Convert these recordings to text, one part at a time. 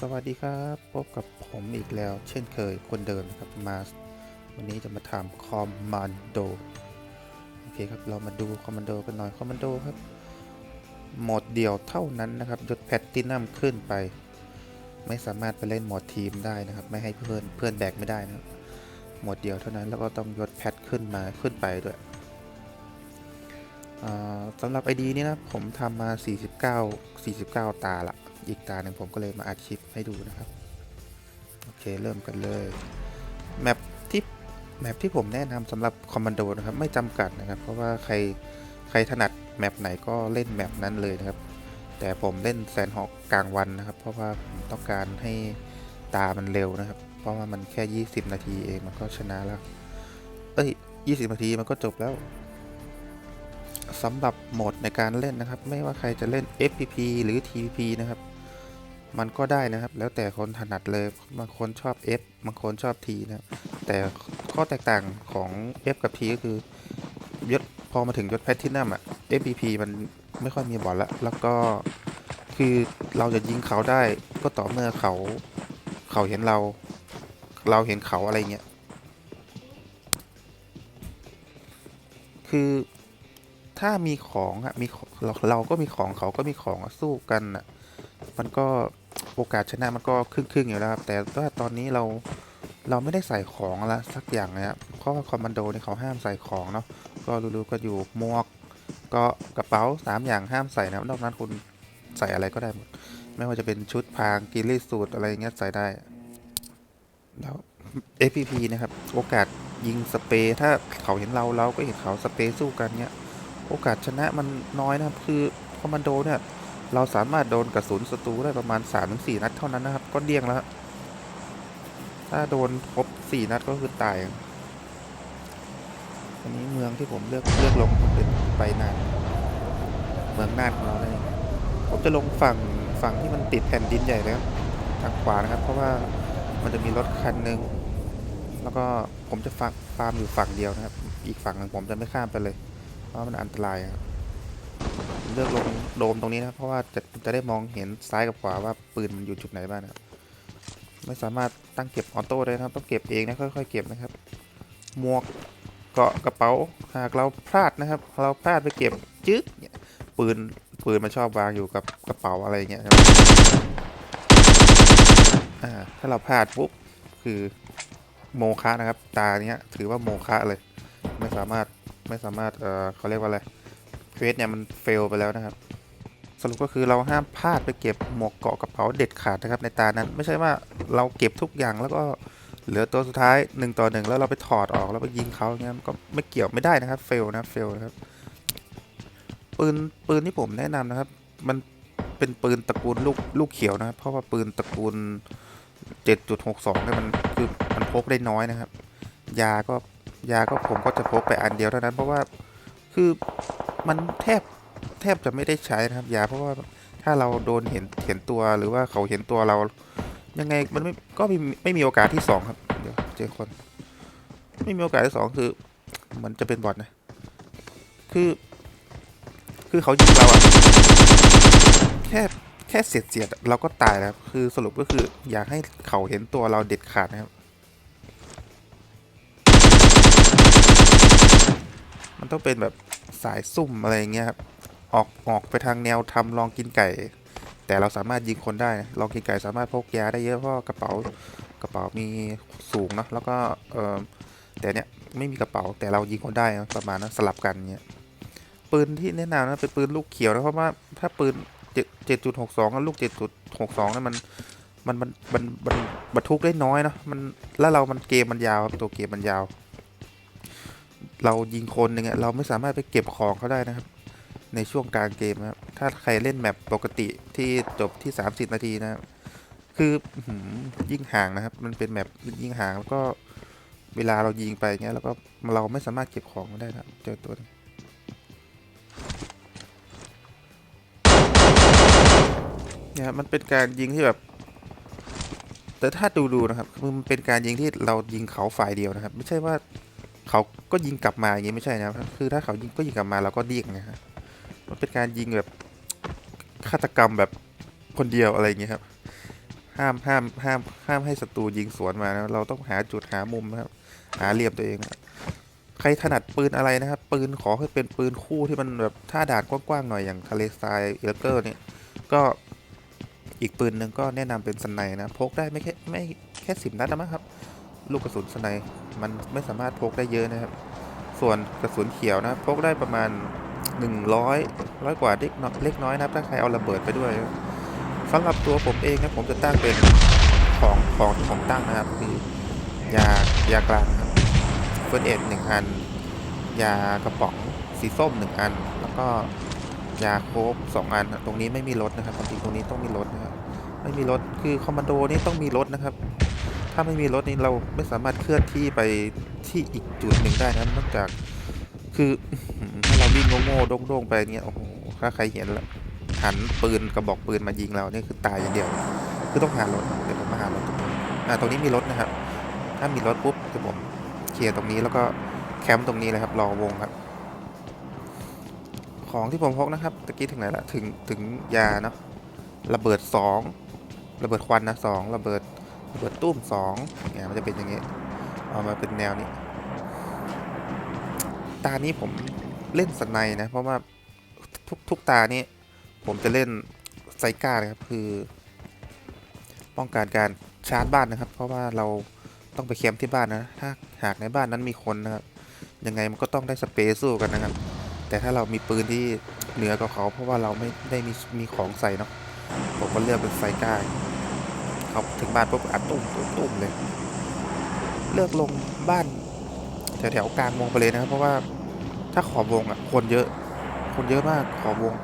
สวัสดีครับพบกับผมอีกแล้ว เช่นเคยคนเดิมครับมาวันนี้จะมาทำคอมมานโดโอเคครับเรามาดูคอมมานโดกันหน่อยคอมมานโดครับโหมดเดียวเท่านั้นนะครับยศแพตตินัมขึ้นไป ไม่สามารถไปเล่นโหมดทีมได้นะครับ ไม่ให้เพื่อนเพื่อนแบกไม่ได้นะโหมดเดียวเท่านั้นแล้วก็ต้องยศแพทขึ้นมาขึ้นไปด้วยสำหรับ ID นี้นะผมทำมา 49 49 ตาละ อีกตาหนึ่งผมก็เลยมาอัดคลิปให้ดูนะครับ โอเคเริ่มกันเลย แมปที่แมปที่ผมแนะนำสำหรับคอมมานโดนะครับไม่จำกัดนะครับ เพราะว่าใครใครถนัดแมปไหนก็เล่นแมปนั้นเลยนะครับ แต่ผมเล่นแซนฮอกกลางวันนะครับ เพราะว่าผมต้องการให้ตามันเร็วนะครับ เพราะว่ามันแค่ 20 นาทีเองมันก็ชนะแล้ว เอ้ย 20 นาทีมันก็จบแล้วสำหรับโหมดในการเล่นนะครับ ไม่ว่าใครจะเล่น FPP หรือ TPP นะครับ มันก็ได้นะครับ แล้วแต่คนถนัดเลย บางคนชอบ F บางคนชอบ T นะ แต่ข้อแตกต่างของ F กับ T ก็คือยศพอมาถึงยศแพททินัมอะ FPP มันไม่ค่อยมีบอลล้วแล้วก็คือเราจะยิงเขาได้ก็ต่อเมื่อเขาเขาเห็นเรา เราเห็นเขาอะไรเงี้ย คือถ้ามีของอะมีเราเราก็มีของเขาก็มีของอสู้กันอะมันก็ โอกาสชนะมันก็ครึ่งๆอยู่แล้วครับ แต่ว่าตอนนี้เราเราไม่ได้ใส่ของละสักอย่างนะครับเพราะว่าคอมมานโดเนี่ยเขาห้ามใส่ของเนาะก็รู้ๆก็อยู่หมวกก็กระเป๋าสามอย่างห้ามใส่นะนอกนั้นคุณใส่อะไรก็ได้หมด ไม่ว่าจะเป็นชุดพางกิริสูตรอะไรเงี้ยใส่ได้ แล้ว FPP นะครับ โอกาสยิงสเปร์ถ้าเขาเห็นเราเราก็เห็นเขาสเปร์สู้กันเนี้ย โอกาสชนะมันน้อยนะครับ คือคอมมานโดเนี่ย เราสามารถโดนกระสุนศัตรูได้ประมาณ3-4นัดเท่านั้นนะครับ ก็เดี้ยงแล้ว ถ้าโดนครบ4นัดก็คือตายอันนี้เมืองที่ผมเลือกเลือกลงเป็นไปนาน เมืองน่านของเราเลยผมจะลงฝั่งฝั่งที่มันติดแผ่นดินใหญ่นะครับทางขวานะครับ เพราะว่ามันจะมีรถคันหนึ่งแล้วก็ผมจะฟักฟาร์มอยู่ฝั่งเดียวนะครับ อีกฝั่งหนึ่งผมจะไม่ข้ามไปเลย เพราะมันอันตรายครับ เลือกลงโดมตรงนี้นะเพราะว่าจะจะได้มองเห็นซ้ายกับขวาว่าปืนมันอยู่จุดไหนบ้างนะครับไม่สามารถตั้งเก็บออโต้ได้นะครับต้องเก็บเองนะค่อยๆเก็บนะครับหมวกเกาะกระเป๋าหากเราพลาดนะครับ เราพลาดไปเก็บจึ๊กเนี่ยปืนปืนมันชอบวางอยู่กับกระเป๋าอะไรเงี้ยอ่าถ้าเราพลาดปุ๊บคือโมฆะนะครับ ตาเนี้ยถือว่าโมฆะเลย ไม่สามารถไม่สามารถเอ่อเขาเรียกว่าอะไร วสเนี่ยมันเฟลไปแล้วนะครับสรุปก็คือเราห้ามพลาดไปเก็บหมวกเกาะกระเป๋าเด็ดขาดนะครับในตานั้น ไม่ใช่ว่าเราเก็บทุกอย่างแล้วก็เหลือตัวสุดท้ายหนึ่งต่อหนึ่งแล้วเราไปถอดออกแล้วไปยิงเขาเงี้ยมันก็ไม่เกี่ยวไม่ได้นะครับเฟลนะเฟลนะครับปืนปืนที่ผมแนะนำนะครับ มันเป็นปืนตระกูลลูกลูกเขียวนะครับ เพราะว่าปืนตระกูล 7.62เนี่ยมันคือมันพกได้น้อยนะครับ ยาก็ยาก็ผมก็จะพกไปอันเดียวเท่านั้นเพราะว่า คือมันแทบแทบจะไม่ได้ใช้นะครับยาเพราะว่าถ้าเราโดนเห็นเห็นตัวหรือว่าเขาเห็นตัวเรายังไงมันไม่ก็ไม่ไม่มีโอกาสที่สองครับเดี๋ยวเจอคน ไม่มีโอกาสที่สองคือมันจะเป็นบอทนะ คือ คือเขายิงเราอะแค่แค่เสียดเสียดเราก็ตายแล้วครับคือสรุปก็คืออยากให้เขาเห็นตัวเราเด็ดขาดนะครับ มัน ต้องเป็นแบบสายซุ่มอะไรอย่างเงี้ยครับออกออกไปทางแนวทำลองกินไก่ แต่เราสามารถยิงคนได้ลองกินไก่สามารถพกยาได้เยอะเพราะกระเป๋ากระเป๋ามีสูงเนะแล้วก็เออแต่เนี้ยไม่มีกระเป๋าแต่เรายิงคนได้นะประมาณนั้นสลับกันเงี้ยปืนที่แนะนำนะเป็นปืนลูกเขียวนะเพราะว่าถ้าปืนเจ็ดจุดหกสองลูกเจ็ดจุดหกสองนั่นมันมันมันมันบรรทุกได้น้อยเนอะมันแล้วเรามันเกมมันยาวตัวเกมมันยาว เรายิงคนหนึ่งเราไม่สามารถไปเก็บของเขาได้นะครับ ในช่วงกลางเกมนะครับ ถ้าใครเล่นแมปปกติที่จบที่ 30 นาทีนะครับ คือยิ่งห่างนะครับ มันเป็นแมปยิ่งห่างแล้วก็เวลาเรายิงไปเงี้ยแล้วก็เราไม่สามารถเก็บของได้นะครับเจอตัวนึงเนี่ยครับมันเป็นการยิงที่แบบ แต่ถ้าดูดูๆนะครับ มันเป็นการยิงที่เรายิงเขาฝ่ายเดียวนะครับ ไม่ใช่ว่า เขาก็ยิงกลับมาอย่างนี้ไม่ใช่นะครับคือถ้าเขายิงก็ยิงกลับมาเราก็เดี่งนะฮะมันเป็นการยิงแบบฆาตกรรมแบบคนเดียวอะไรอย่างเงี้ยครับ ห้ามห้ามห้ามห้ามให้ศัตรูยิงสวนมานะเราต้องหาจุดหามุมนะครับ หาเหลี่ยมตัวเองนะคใครถนัดปืนอะไรนะครับ ปืนขอให้เป็นปืนคู่ที่มันแบบท่าด่านกว้างๆหน่อยอย่างทะเลทรายเอลเกอร์เนี่ยก็อีกปืนหนึ่งก็แนะนำเป็นสไนนะพกได้ไม่แค่ไม่แค่สิบนัดนะครับ ลูกกระสุนสไนมันไม่สามารถพกได้เยอะนะครับ ส่วนกระสุนเขียวนะพกได้ประมาณ 100ร้อยกว่าเล็กน้อยเล็กน้อยนะครับถ้าใครเอาระเบิดไปด้วยสำหรับตัวผมเองนะผมจะตั้งเป็นของของที่ผมตั้งนะครับคือยายากลางครับเฟิร์สเอ็ดหนึ่งอัน ยากระป๋องสีส้มหนึ่งอัน แล้วก็ยาโค้กสองอัน ตรงนี้ไม่มีรถนะครับความจริงตรงนี้ต้องมีรถนะครับไม่มีรถคือคอมมานโดนี่ต้องมีรถนะครับ ถ้าไม่มีรถนี่เราไม่สามารถเคลื่อนที่ไปที่อีกจุดหนึ่งได้นะนอกจาก คือถ้าเราวิ่งโง่ๆโด่งๆไปเนี่ยโอ้โหถ้าใครเห็นละหันปืนกระบอกปืนมายิงเราเนี่ยคือตายอย่างเดียว คือต้องหารถเดี๋ยวผมมาหารถตรงนี้อ่าตรงนี้มีรถนะครับ ถ้ามีรถปุ๊บเดี๋ยวผมเคลียร์ตรงนี้แล้วก็แคมป์ตรงนี้เลยครับรอวงครับ ของที่ผมพกนะครับตะกี้ถึงไหนละถึงถึงยาเนาะระเบิดสองระเบิดควันนะสองระเบิด เบิดตุ้มสองเนี่ยมันจะเป็นอย่างงี้เอามาเป็นแนวนี้ ตานี้ผมเล่นสไนนะ เพราะว่าทุกทุกตานี้ ผมจะเล่นไซก้านะครับคือ ป้องกันการชาร์จบ้านนะครับ เพราะว่าเราต้องไปแคมป์ที่บ้านนะ ถ้าหากในบ้านนั้นมีคนนะครับ ยังไงมันก็ต้องได้สเปซสู้กันนะครับ แต่ถ้าเรามีปืนที่เหนือกว่าเขา เพราะว่าเราไม่ได้มีมีของใส่เนาะผมก็เลือกเป็นไซก้า เขาถึงบ้านปุ๊บอัดตุ้มตุ้มตุ้มเลย เลือกลงบ้านแถวแถวๆกลางวงไปเลยนะครับ เพราะว่าถ้าขอบวงอะคนเยอะ คนเยอะมากขอบวง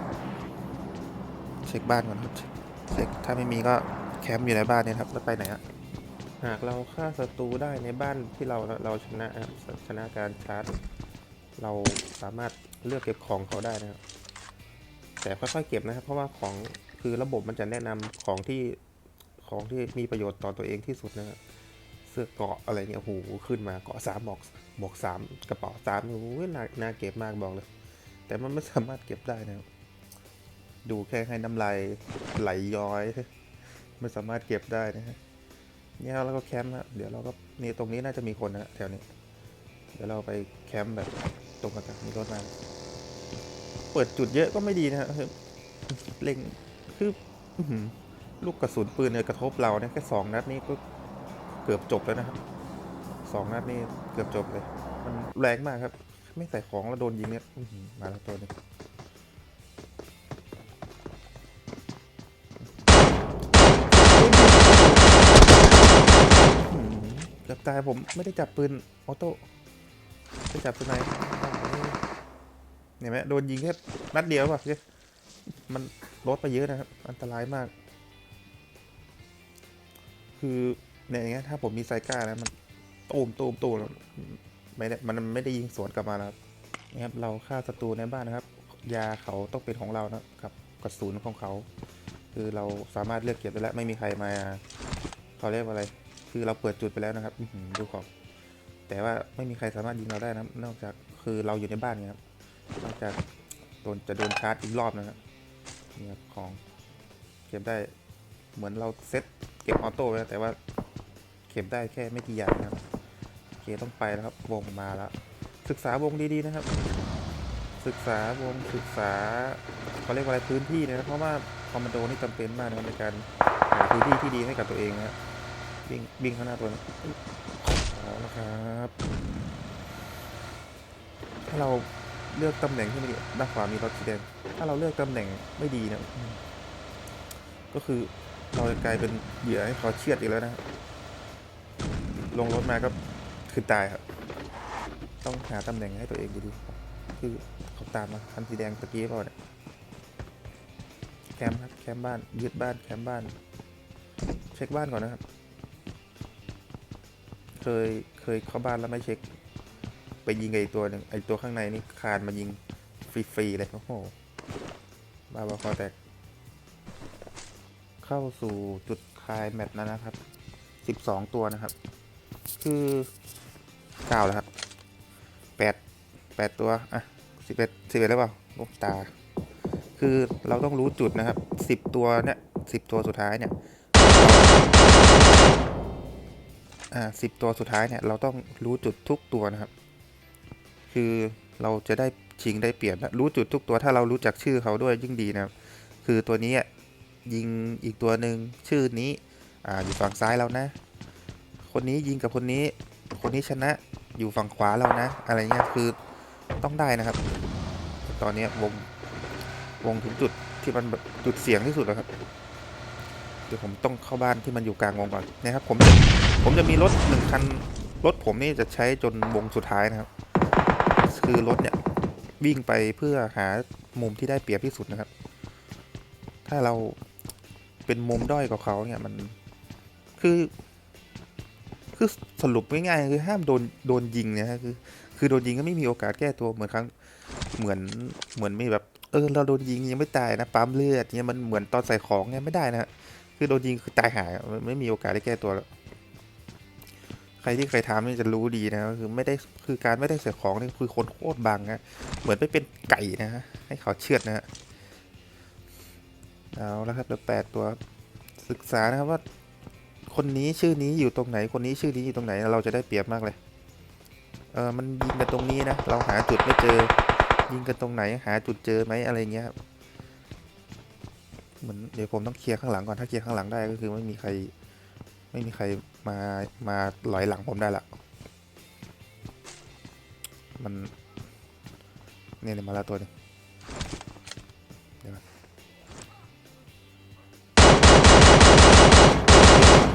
เช็คบ้านก่อนครับเช็คถ้าไม่มีก็แคมป์อยู่ในบ้านเนี่ยครับแล้วไปไหนอะหากเราฆ่าศัตรูได้ในบ้านที่เราเราชนะครับชนะการชาร์จเราสามารถเลือกเก็บของเขาได้นะครับแต่ค่อยๆเก็บนะครับ เพราะว่าของคือระบบมันจะแนะนำของที่ ของที่มีประโยชน์ต่อตัวเองที่สุดนะครับเสื้อเกาะอะไรเนี่ยโอ้โหขึ้นมาเกาะสามบอกบอกสามกระเป๋าสามโอ้โหน่าน่าเก็บมากบอกเลย แต่มันไม่สามารถเก็บได้นะครับดูแค่ให้น้ำลายไหลย้อย ไม่สามารถเก็บได้นะฮะเนี่ยเราก็แคมป์ครับเดี๋ยวเราก็นี่ตรงนี้น่าจะมีคนนะแถวนี้เดี๋ยวเราไปแคมป์แบบตรงกันมีรถมาเปิดจุดเยอะก็ไม่ดีนะฮะเล็งคือ ลูกกระสุนปืนเนี่ยกระทบเราเนี่ยแค่สองนัดนี่ก็เกือบจบแล้วนะครับสองนัดนี่เกือบจบเลย มันแรงมากครับ ไม่ใส่ของแล้วโดนยิงเนี่ยมาแล้วตัวนึงอืมเกือบตายผมไม่ได้จับปืนออโต้ไม่จับปืนไหนเห็นไหมโดนยิงแค่นัดเดียวป่ะเนี่ยมันลดไปเยอะนะครับ อันตรายมาก คือเนี่ยอย่างเงี้ยถ้าผมมีไซก้านะมันตูมตูมตูมแล้วไม่ได้มันไม่ได้ยิงสวนกลับมานะครับนี่ครับเราฆ่าศัตรูในบ้านนะครับ ยาเขาต้องเป็นของเรานะครับกระสุนของเขา คือเราสามารถเลือกเก็บได้แล้วไม่มีใครมาเขาเรียกว่าอะไร คือเราเปิดจุดไปแล้วนะครับดูของแต่ว่าไม่มีใครสามารถยิงเราได้นะนอกจากคือเราอยู่ในบ้านนี่ยครับ นอกจากโดนจะโดนชาร์จอีกรอบนะครับนี่ครับของเก็บได้เหมือนเราเซ็ต เก็บออโต้ไว้แล้วแต่ว่าเก็บได้แค่ไม่กี่อย่างนะครับโอเคต้องไปแล้วครับวงมาแล้ว ศึกษาวงดีๆนะครับ ศึกษาวงศึกษาเขาเรียกว่าอะไรพื้นที่นะครับเพราะว่าคอมมานโดนี่จำเป็นมากนะครับในการหาพื้นที่ที่ดีให้กับตัวเองนะครับวิ่งวิ่งข้างหน้าตัวนี้เอาละครับ ถ้าเราเลือกตำแหน่งที่ไม่ดีด้านขวามีรถสีแดงถ้าเราเลือกตำแหน่งไม่ดีเนะก็คือ เราจะกลายเป็นเหยื่อให้เขาเชือดอีกแล้วนะครับลงรถมาก็คือตายครับ ต้องหาตำแหน่งให้ตัวเองดีๆคือเขาตามมาคันสีแดงตะกี้เปล่าเนี่ยแคมป์ครับแคมป์บ้านยึดบ้านแคมป์บ้าน เช็คบ้านก่อนนะครับ เคยเคยเข้าบ้านแล้วไม่เช็ค ไปยิงไอตัวหนึ่งไอตัวข้างในนี่คานมายิงฟรีๆเลยโอ้โหบ้าบอคอแตก เข้าสู่จุดคลายแมตช์แล้วนะครับสิบสองตัวนะครับ คือเก้าแล้วครับแปดแปดตัว อะสิบเอ็ดสิบเอ็ดแล้วเปล่าโอ้ตา คือเราต้องรู้จุดนะครับสิบตัวเนี่ยสิบตัวสุดท้ายเนี่ย อ่าสิบตัวสุดท้ายเนี่ย เราต้องรู้จุดทุกตัวนะครับ คือเราจะได้ชิงได้เปรียบนะรู้จุดทุกตัวถ้าเรารู้จักชื่อเขาด้วยยิ่งดีนะครับ คือตัวนี้ ยิงอีกตัวหนึ่งชื่อนี้อ่าอยู่ฝั่งซ้ายเรานะ คนนี้ยิงกับคนนี้ คนนี้ชนะอยู่ฝั่งขวาเรานะ อะไรเงี้ยคือต้องได้นะครับ ตอนนี้วงวงถึงจุดที่มันแบบจุดเสียงที่สุดแล้วครับเดี๋ยวผมต้องเข้าบ้านที่มันอยู่กลางวงก่อนนะครับ ผมจะผมจะมีรถหนึ่งคันรถผมนี่จะใช้จนวงสุดท้ายนะครับ คือรถเนี่ยวิ่งไปเพื่อหามุมที่ได้เปรียบที่สุดนะครับ ถ้าเรา เป็นมุมด้อยกว่าเขาเนี่ยมันคือ คือสรุปง่ายๆคือห้ามโดนโดนยิงนะฮะคือ คือโดนยิงก็ไม่มีโอกาสแก้ตัวเหมือนครั้งเหมือนเหมือนไม่แบบ เออ เราโดนยิงยังไม่ตายนะปั๊มเลือดเนี่ยมันเหมือนตอนใส่ของเนี่ยไม่ได้นะคือโดนยิงคือตายหายไม่มีโอกาสได้แก้ตัวแล้วใครที่เคยทำนี่จะรู้ดีนะคือไม่ได้คือการไม่ได้ใส่ของนี่คือคนโคตรบังนะเหมือนไปเป็นไก่นะฮะให้เขาเชือดนะฮะ เอาแล้วครับเหลือแปดตัวศึกษานะครับว่าคนนี้ชื่อนี้อยู่ตรงไหน คนนี้ชื่อนี้อยู่ตรงไหน เราจะได้เปรียบมากเลย เออมันยิงกันตรงนี้นะ เราหาจุดไม่เจอ ยิงกันตรงไหน หาจุดเจอไหมอะไรเงี้ยครับ เหมือนเดี๋ยวผมต้องเคลียร์ข้างหลังก่อน ถ้าเคลียร์ข้างหลังได้ก็คือไม่มีใคร ไม่มีใครมา มาหลอยหลังผมได้ละ มัน เนี่ยมาแล้วตัวหนึง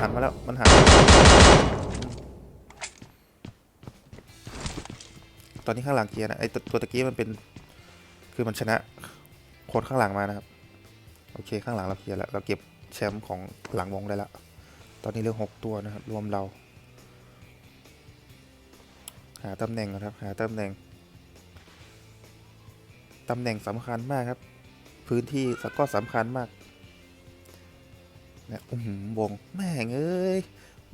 หันมาแล้ว มันหัน ตอนนี้ข้างหลังเคลียร์นะไอตัวตัวตะกี้มันเป็น คือมันชนะคนข้างหลังมานะครับ โอเคข้างหลังเราเคลียร์แล้ว เราเก็บแชมป์ของหลังวงได้ล้วตอนนี้เหลือหกตัวนะครับ รวมเรา หาตำแหน่งนะครับ หาตำแหน่ง ตำแหน่งสำคัญมากครับ พื้นที่ก็สำคัญมาก นะอือหือวงแม่งเอ้ย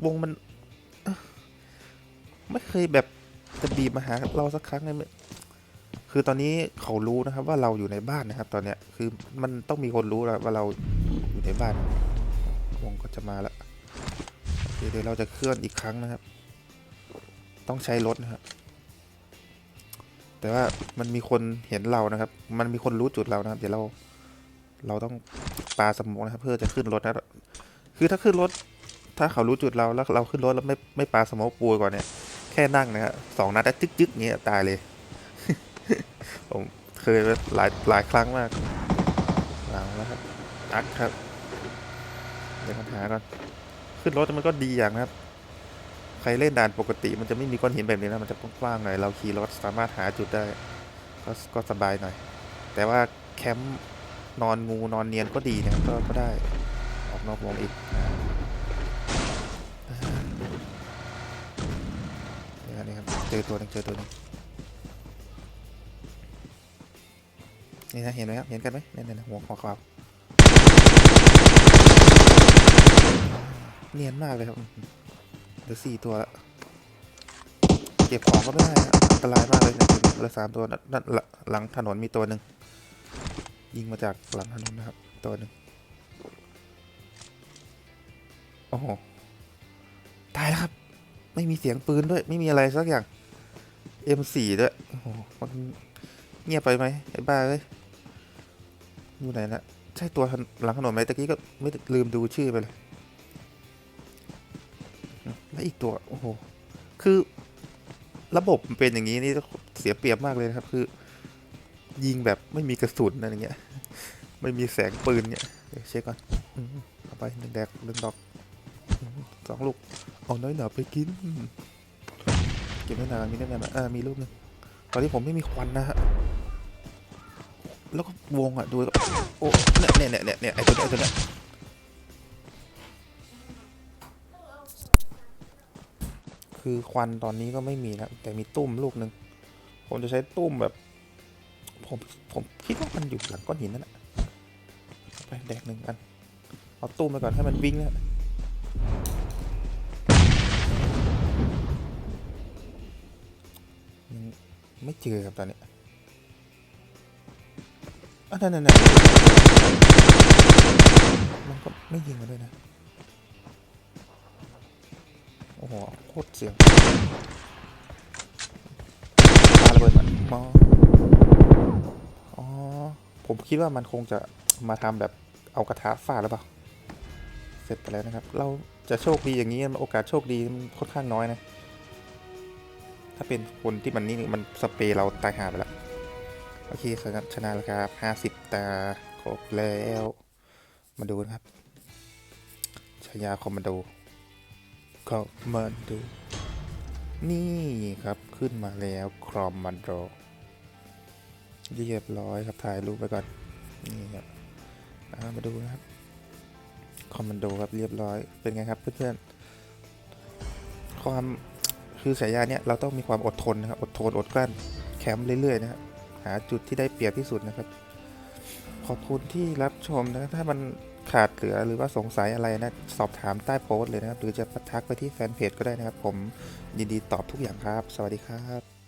วงมันไม่เคยแบบจะบีบมาหาเราสักครั้งเลยไม่คือตอนนี้เขารู้นะครับ ว่าเราอยู่ในบ้านนะครับ ตอนเนี้ยคือมันต้องมีคนรู้แล้วว่าเราอยู่ในบ้าน วงก็จะมาแล้วเคเดี๋ยวเราจะเคลื่อนอีกครั้งนะครับ ต้องใช้รถนะครับแต่ว่ามันมีคนเห็นเรานะครับ มันมีคนรู้จุดเรานะครับ เดี๋ยวเรา เราต้องปาสมองนะครับเพื่อจะขึ้นรถนะคือถ้าขึ้นรถ ถ้าเขารู้จุดเราแล้วเราขึ้นรถแล้วไม่ไม่ปาสมองปูก่อนเนี่ยแค่นั่งนะครับสองนัดจึ๊กจึ๊กเงี้ยตายเลย ผมเคยหลายหลายครั้งมากหลังแล้วครับอักครับเดี๋ยวปัญหาก่อนขึ้นรถมันก็ดีอย่างนะครับ ใครเล่นด่านปกติ มันจะไม่มีก้อนหินแบบนี้นะมันจะกว้างๆหน่อยเราขี่รถสามารถหาจุดได้ก็ก็สบายหน่อย แต่ว่าแคมป์ นอนงูนอนเนียนก็ดีนะก็ก็ได้ออกนอกวงอีกนี่ครับนี่ครับเจอตัวหนึงเจอตัวหนึงนี่นะเห็นไหมครับเห็นกันไหมนี่นี่หัวขาวขาเนียนมากเลยครับเหลือสี่ตัวละเก็บของก็ไม่ได้นะอันตรายมากเลยนะเหลือสามตัวนั่นหลังถนนมีตัวหนึ่ง ยิงมาจากหลังถนนนะครับ ตัวหนึ่งโอ้โห ตายแล้วครับ ไม่มีเสียงปืนด้วย ไม่มีอะไรสักอย่าง M4 ด้วยโอ้โหมันเงียบไปไหมไอ้บ้าเอ้ยอยู่ไหนนะใช่ตัวหลังถนนไหมตะกี้ก็ไม่ลืมดูชื่อไปเลยและอีกตัวโอ้โหคือระบบมันเป็นอย่างนี้นี่เสียเปรียบมากเลยนะครับ คือ ยิงแบบไม่มีกระสุนอะไรเงี้ย ไม่มีแสงปืนเนี่ยเช็คก่อนเอาไปหนึ่งแดกหนึ่งดอกสองลูก เอาน้อยหนาไปกิน เก็บน้อยหนามีน้อยหนาไหมอ่ามีลูกหนึงตอนนี้ผมไม่มีควันนะฮะ แล้วก็วงอะดูแล้วโอ้เนี่ยเนี่ยเนี่ยเนี่ยไอ้ตัวเนี้ยไอตัวเนี้ยคือควันตอนนี้ก็ไม่มีนะแต่มีตุ้มลูกหนึ่งผมจะใช้ตุ้มแบบ ผมผมคิดว่ามันอยู่หลังก้อนหินนั่นแหละเอาไปแดกหนึ่งอัน เอาตุ้มไปก่อนให้มันวิ่งนะยังไม่เจอครับตอนนี้อะนั่นนั่นนั่นมันก็ไม่ยิงมาด้วยนะ โอ้โหโคตรเสียงปาระเบิดมันมออ๋อ ผมคิดว่ามันคงจะมาทำแบบเอากระทะฟาดหรือเปล่า เสร็จไปแล้วนะครับ เราจะโชคดีอย่างนี้โอกาสโชคดีมันค่อนข้างน้อยนะ ถ้าเป็นคนที่มันนี่มันสเปรย์เราตายหาไปแล้วโอเคครับชนะแล้วครับห้าสิบตาครบแล้ว มาดูนะครับฉายาคอมมานโดคอมมานโดนี่ครับขึ้นมาแล้วคอมมานโด เรียบร้อยครับถ่ายรูปไปก่อนนี่ครับามาดูนะครับคอมมานโดครับเรียบร้อยเป็นไงครับเพื่อนๆความคือฉายาเนี่ยเราต้องมีความอดทนนะครับอดทนอดกลั้นแคมป์เรื่อยๆนะครับหาจุดที่ได้เปรียบที่สุดนะครับ ขอบคุณที่รับชมนะถ้ามันขาดเหลือหรือว่าสงสัยอะไรนะสอบถามใต้โพสต์เลยนะครับ หรือจะทักไปที่แฟนเพจก็ได้นะครับ ผมยินดีตอบทุกอย่างครับ สวัสดีครับ